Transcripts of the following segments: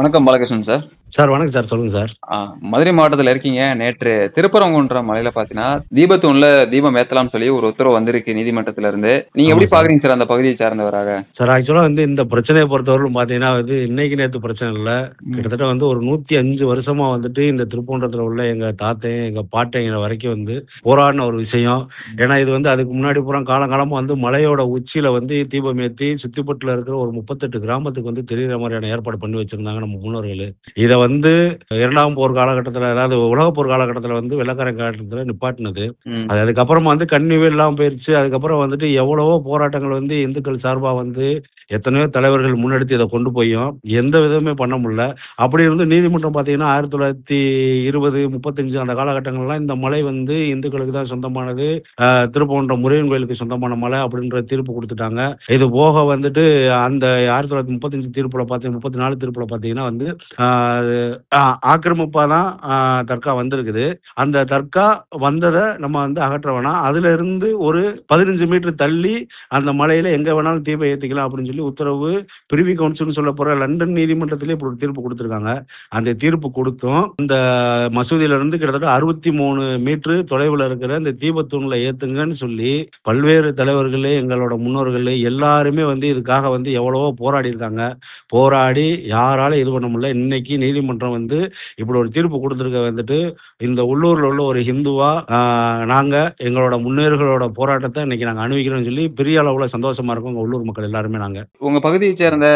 வணக்கம் Balakrishnan sir. Sir வணக்கம் sir சொல்லுங்கள் சார். மதுரை மாவட்டத்தில் இருக்கீங்க. நேற்று திருப்பரங்குன்றம் மலையில பார்த்தீங்கன்னா தீபத்தூண்ல தீபம் ஏத்தலாம்னு சொல்லி ஒரு உத்தரவு வந்திருக்கு நீதிமன்றத்துல இருந்து நீங்க எப்படி ஆமா சார். பாக்குறீங்க சார் அந்த பகுதியை சார்ந்தவராக? சார் ஆக்சுவலாக வந்து இந்த பிரச்சனையை பொறுத்தவரையிலும் பார்த்தீங்கன்னா வந்து இன்னைக்கு நேற்று பிரச்சனை இல்லை. கிட்டத்தட்ட வந்து ஒரு நூற்றி அஞ்சு வருஷமாக வந்துட்டு இந்த திருப்பூன்றத்தில் உள்ள எங்கள் தாத்தையும் எங்கள் பாட்டைங்கிற வரைக்கும் வந்து போராடின ஒரு விஷயம். ஏன்னா இது வந்து அதுக்கு முன்னாடி பூரா காலங்காலமாக வந்து மலையோட உச்சியில் வந்து தீபம் ஏற்றி சுத்திப்பட்டில் இருக்கிற ஒரு முப்பத்தெட்டு கிராமத்துக்கு வந்து தெரிகிற மாதிரியான ஏற்பாடு பண்ணி வச்சுருந்தாங்க நம்ம முன்னோர்கள். இதை வந்து இரண்டாம் போர் காலகட்டத்தில் அதாவது உலகப் போர் காலகட்டத்தில் வந்து வெள்ளக்காரன் காலகட்டத்தில் நிப்பாட்டினது. அது அதுக்கப்புறமா வந்து கண்ணிவே இல்லாமல் போயிடுச்சு அதுக்கப்புறம் வந்துட்டு எவ்வளவோ போராட்டங்கள் வந்து இந்துக்கள் சார்பாக வந்து எத்தனையோ தலைவர்கள் முன்னெடுத்து இதை கொண்டு போயும். எந்த விதமே பண்ண முடியல. அப்படி இருந்து நீதிமன்றம் பார்த்தீங்கன்னா ஆயிரத்தி தொள்ளாயிரத்தி இருபது முப்பத்தஞ்சு அந்த காலகட்டங்கள்லாம் இந்த மலை வந்து இந்துக்களுக்கு தான் சொந்தமானது. ஆஹ், திருப்பரங்குன்றம் முருகன் கோயிலுக்கு சொந்தமான மலை அப்படின்ற தீர்ப்பு கொடுத்துட்டாங்க. இது போக வந்துட்டு அந்த ஆயிரத்தி தொள்ளாயிரத்தி முப்பத்தஞ்சு தீர்ப்பில் பார்த்து முப்பத்தி நாலு தீர்ப்பில் பார்த்தீங்கன்னா வந்து ஆக்கிரமிப்பாக தான் தர்கா வந்திருக்குது. அந்த தர்கா வந்ததை நம்ம வந்து அகற்ற வேணாம். அதுல இருந்து ஒரு பதினஞ்சு மீட்டர் தள்ளி அந்த மலையில எங்க வேணாலும் தீபம் ஏற்றிக்கலாம் அப்படின்னு சொல்லி உத்தரவு பிரிவி கவுன்சில்னு சொல்ல போற லண்டன் நீதிமன்றத்திலே இப்படி ஒரு தீர்ப்பு கொடுத்துருக்காங்க. அந்த தீர்ப்பு கொடுத்தும் இந்த மசூதியில இருந்து கிட்டத்தட்ட அறுபத்தி மூணு மீட்டர் தொலைவில் இருக்கிற இந்த தீபத்தூண்ல ஏத்துங்கன்னு சொல்லி பல்வேறு தலைவர்களே எங்களோட முன்னோர்களே எல்லாருமே வந்து இதுக்காக வந்து எவ்வளவோ போராடி இருக்காங்க போராடி யாராலும் இது பண்ண முடியல. இன்னைக்கு நீதிமன்றம் வந்து இப்படி ஒரு தீர்ப்பு கொடுத்துருக்க வந்துட்டு இந்த உள்ளூரில் உள்ள ஒரு ஹிந்துவா ஆஹ், நாங்க எங்களோட முன்னோர்களோட போராட்டத்தை இன்னைக்கு நாங்கள் அனுபவிக்கிறோம்னு சொல்லி பெரிய அளவில் சந்தோஷமா இருக்கோம் உங்க உள்ளூர் மக்கள் எல்லாருமே நாங்கள் உங்க பகுதியை சேர்ந்த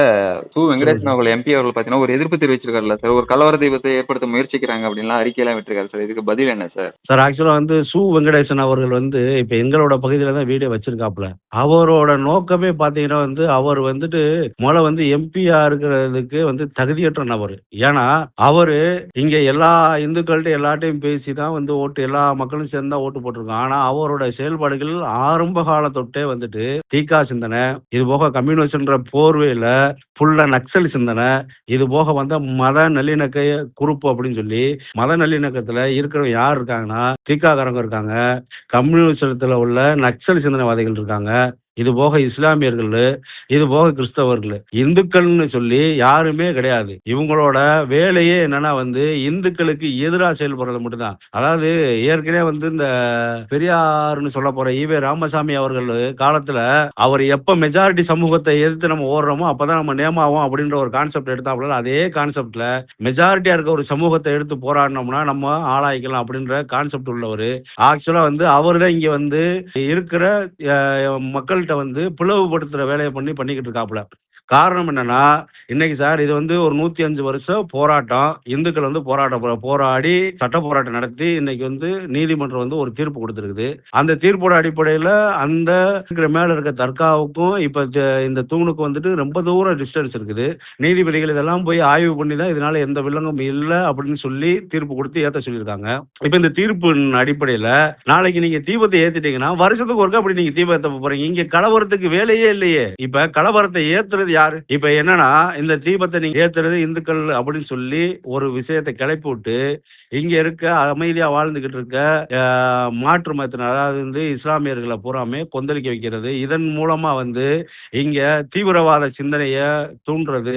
சு வெங்கடேசன் அவர்கள் எம்பி அவர்கள் பார்த்தீங்கன்னா ஒரு எதிர்ப்பு தெரிவிச்சிருக்காருல்ல சார். ஒரு கலவர தீபத்தை ஏற்படுத்த முயற்சிக்கிறாங்க அப்படின்லாம் அறிக்கையெல்லாம் விட்டுருக்காரு சார். இதுக்கு பதில் என்ன சார்? சார் ஆக்சுவலாக வந்து சு வெங்கடேசன் அவர்கள் வந்து இப்போ எங்களோட பகுதியில் தான் வீடியோ வச்சிருக்காப்புல. அவரோட நோக்கமே பார்த்தீங்கன்னா வந்து அவர் வந்துட்டு முதல்ல வந்து எம்பியா இருக்கிறதுக்கு வந்து தகுதியற்ற நபர். ஏன்னா அவர் இங்கே எல்லா இந்துக்கள்கிட்ட எல்லாட்டையும் பேசி தான் வந்து ஓட்டு எல்லா மக்களும் சேர்ந்து தான் ஓட்டு போட்டிருக்கோம் ஆனால் அவரோட செயல்பாடுகள் ஆரம்ப கால தொட்டே வந்துட்டு தீகா சிந்தனை இது போக கம்யூனிஸ்ட்ன்ற போர்வையில் ஃபுல்லாக நக்சல் சிந்தனை இது போக வந்து மத நல்லிணக்க குரூப் அப்படின்னு சொல்லி மத நல்லிணக்கத்தில் இருக்கிறவங்க யார் இருக்காங்கன்னா தீக்காக்காரங்க இருக்காங்க கம்யூனிஸ்டத்தில் உள்ள நக்சல் சிந்தனைவாதிகள் இருக்காங்க. இது போக இஸ்லாமியர்கள் இது போக கிறிஸ்தவர்கள். இந்துக்கள்னு சொல்லி யாருமே கிடையாது. இவங்களோட வேலையே என்னன்னா வந்து இந்துக்களுக்கு எதிராக செயல்படுறது மட்டும்தான். அதாவது ஏற்கனவே வந்து இந்த பெரியார்னு சொல்ல போற ஈவே ராமசாமி அவர்கள் காலத்துல அவர் எப்ப மெஜாரிட்டி சமூகத்தை எதிர்த்து நம்ம ஓடுறோமோ அப்பதான் நம்ம நேமாவோம் அப்படின்ற ஒரு கான்செப்ட் எடுத்தாப்புல அதே கான்செப்ட்ல மெஜாரிட்டியா இருக்க ஒரு சமூகத்தை எடுத்து போராடினோம்னா நம்ம ஆளாய்க்கலாம் அப்படின்ற கான்செப்ட் உள்ளவர். ஆக்சுவலா வந்து அவர் தான் இங்க வந்து இருக்கிற மக்கள் மக்கள்கிட்ட வந்து பிளவுபடுத்துற வேலையை பண்ணி பண்ணிக்கிட்டு இருக்காப்புல. காரணம் என்னன்னா இன்னைக்கு சார் இது வந்து ஒரு நூத்தி அஞ்சு வருஷம் போராட்டம். இந்துக்கள் வந்து போராட்டம் போராடி சட்ட போராட்டம் நடத்தி இன்னைக்கு வந்து நீதிமன்றம் வந்து ஒரு தீர்ப்பு கொடுத்துருக்குது. அந்த தீர்ப்போட அடிப்படையில் அந்த இருக்கிற மேல இருக்க தர்காவுக்கும் இப்ப த- இந்த தூணுக்கும் வந்துட்டு ரொம்ப தூரம் டிஸ்டன்ஸ் இருக்குது. நீதிபதிகள் இதெல்லாம் போய் ஆய்வு பண்ணி தான் இதனால எந்த வில்லங்கும் இல்லை அப்படின்னு சொல்லி தீர்ப்பு கொடுத்து ஏற்ற சொல்லியிருக்காங்க. இப்போ இந்த தீர்ப்பு அடிப்படையில் நாளைக்கு நீங்க தீபத்தை ஏத்திட்டீங்கன்னா வருஷத்துக்கு ஒருக்கா அப்படி நீங்க தீபம் ஏற்ற போறீங்க. இங்க கலவரத்துக்கு வேலையே இல்லையே. இப்ப கலவரத்தை ஏத்துறது யாரு? இப்ப என்னன்னா இந்த தீபத்தை நீங்க ஏத்துறது இந்துக்கள் அப்படின்னு சொல்லி ஒரு விஷயத்தை கிளப்பி விட்டு இங்க இருக்க அமைதியா வாழ்ந்துகிட்டு இருக்க மாற்று மதத்தினர் அதாவது வந்து இஸ்லாமியர்களை பூராமே கொந்தளிக்க வைக்கிறது. இதன் மூலமா வந்து இங்க தீவிரவாத சிந்தனைய தூண்டுறது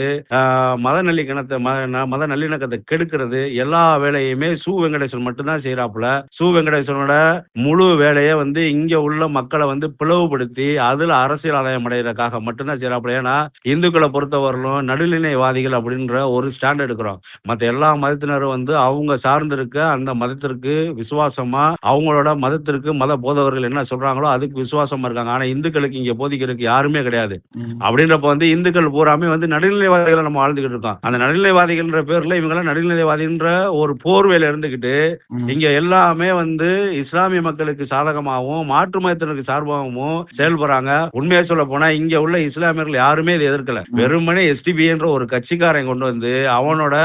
மத நல்லிணக்கத்தை ந- மத நல்லிணக்கத்தை கெடுக்கிறது. எல்லா வேலையுமே சு வெங்கடேஸ்வரன் மட்டும்தான் செய்யறாப்புல சு வெங்கடேஸ்வரனோட முழு வேலையை வந்து இங்க உள்ள மக்களை வந்து பிளவுபடுத்தி அதுல அரசியல் ஆதாயம் அடைகிறதுக்காக மட்டும்தான் செய்யறாப்புல ஏன்னா இந்துக்களை பொறுத்தவரையிலும் நடுநிலைவாதிகள் அப்படின்ற ஒரு ஸ்டாண்ட் எடுக்கிறோம். மற்ற எல்லா மதத்தினரும் வந்து அவங்க சார்ந்திருக்க அந்த மதத்திற்கு விசுவாசமா அவங்களோட மதத்திற்கு மத போதவர்கள் என்ன சொல்றாங்களோ அதுக்கு விசுவாசமா இருக்காங்க. ஆனா இந்துக்களுக்கு இங்க போதிக்கிறதுக்கு யாருமே கிடையாது. அப்படின்றப்ப வந்து இந்துக்கள் பூராமே வந்து நடுநிலைவாதிகளை நம்ம வாழ்ந்துகிட்டு இருக்கோம். அந்த நடுநிலைவாதிகள்ன்ற பேர்ல இவங்கெல்லாம் நடுநிலைவாதின்ற ஒரு போர்வையில இருந்துகிட்டு இங்க எல்லாமே வந்து இஸ்லாமிய மக்களுக்கு சாதகமாகவும் மாற்று மதத்தினருக்கு சார்பாகவும் செயல்படுறாங்க. உண்மையை சொல்ல போனா இங்க உள்ள இஸ்லாமியர்கள் யாருமே இதை எதிர்க்கல வெறுமனே எஸ்டிபின்ற ஒரு கட்சிக்காரன் கொண்டு வந்து அவனோட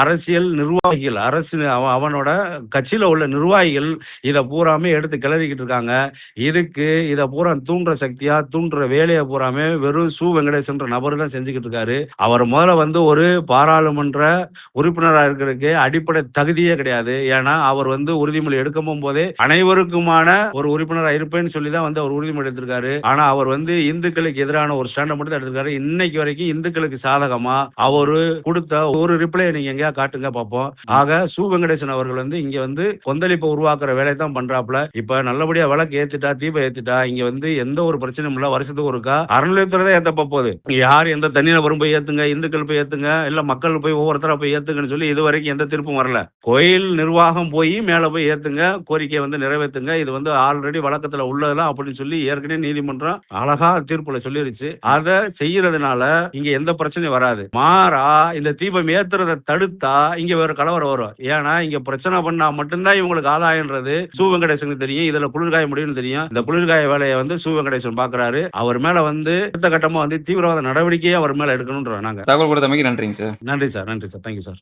அரசியல் நிர்வாகிகள் அரசு அவனோட கட்சியில உள்ள நிர்வாகிகள் இதை பூராமே எடுத்து கிளறிக்கிட்டு இருக்காங்க. இதுக்கு இதை பூரா தூண்டுற சக்தியா தூண்டுற வேலையை பூராமே வெறும் சு வெங்கடேசன்ற நபர் தான் செஞ்சுக்கிட்டு இருக்காரு. அவர் முதல்ல வந்து ஒரு பாராளுமன்ற உறுப்பினராக இருக்கிறதுக்கு அடிப்படை தகுதியே கிடையாது. ஏன்னா அவர் வந்து உறுதிமொழி எடுக்கும் போதே அனைவருக்குமான ஒரு உறுப்பினராக இருப்பேன்னு சொல்லி தான் வந்து அவர் உறுதிமொழி எடுத்திருக்காரு. ஆனா அவர் வந்து இந்துக்களுக்கு எதிரான ஒரு ஸ்டாண்டை மட்டும் தான் எடுத்திருக்காரு. இன்னைக்கு வரைக்கும் இந்துக்களுக்கு சாதகமா அவரு கொடுத்த ஒரு ரிப்ளை நீங்க எங்கேயா காட்டுங்க பார்ப்போம் ஆக சு வெங்கடேசன் அவர்கள் வந்து இங்க வந்து கொந்தளிப்பை உருவாக்குற வேலையை தான் பண்றாப்ல இப்ப நல்லபடியா விளக்கு ஏத்துட்டா தீபம் ஏத்துட்டா இங்க வந்து எந்த ஒரு பிரச்சனையும் இல்ல வருஷத்துக்கு ஒருக்கா அறநிலையத்துறை தான் போகுது. யார் எந்த தனியில வரும் போய் ஏத்துங்க இந்துக்கள் போய் ஏத்துங்க இல்ல மக்கள் போய் ஒவ்வொருத்தரா போய் ஏத்துங்கன்னு சொல்லி இது வரைக்கும் எந்த தீர்ப்பும் வரல. கோயில் நிர்வாகம் போய் மேல போய் ஏத்துங்க கோரிக்கையை வந்து நிறைவேற்றுங்க இது வந்து ஆல்ரெடி வழக்கத்துல உள்ளதெல்லாம் அப்படின்னு சொல்லி ஏற்கனவே நீதிமன்றம் அழகா தீர்ப்புல சொல்லிருச்சு. அதை செய்யறதுனால இங்க எந்த பிரச்சனையும் வராது. மாறா இந்த தீபம் ஏத்துறதை தடுத்தா இங்க வேற கலவரம் வரும். ஏன்னா இங்க பிரச்சனை பண்ணா மட்டும்தான் இவங்களுக்கு ஆதாயன்றது சு வெங்கடேசனுக்கு தெரியும். இதுல குளிர்காய முடியும்னு தெரியும். இந்த குளிர்காய வேலையை வந்து சு வெங்கடேசன் பாக்குறாரு. அவர் மேல வந்து அடுத்த கட்டமா வந்து தீவிரவாத நடவடிக்கையே அவர் மேல எடுக்கணும்ன்ற நாங்க. தகவல் கொடுத்தமைக்கு நன்றிங்க சார். நன்றி சார் நன்றி சார். Thank you sir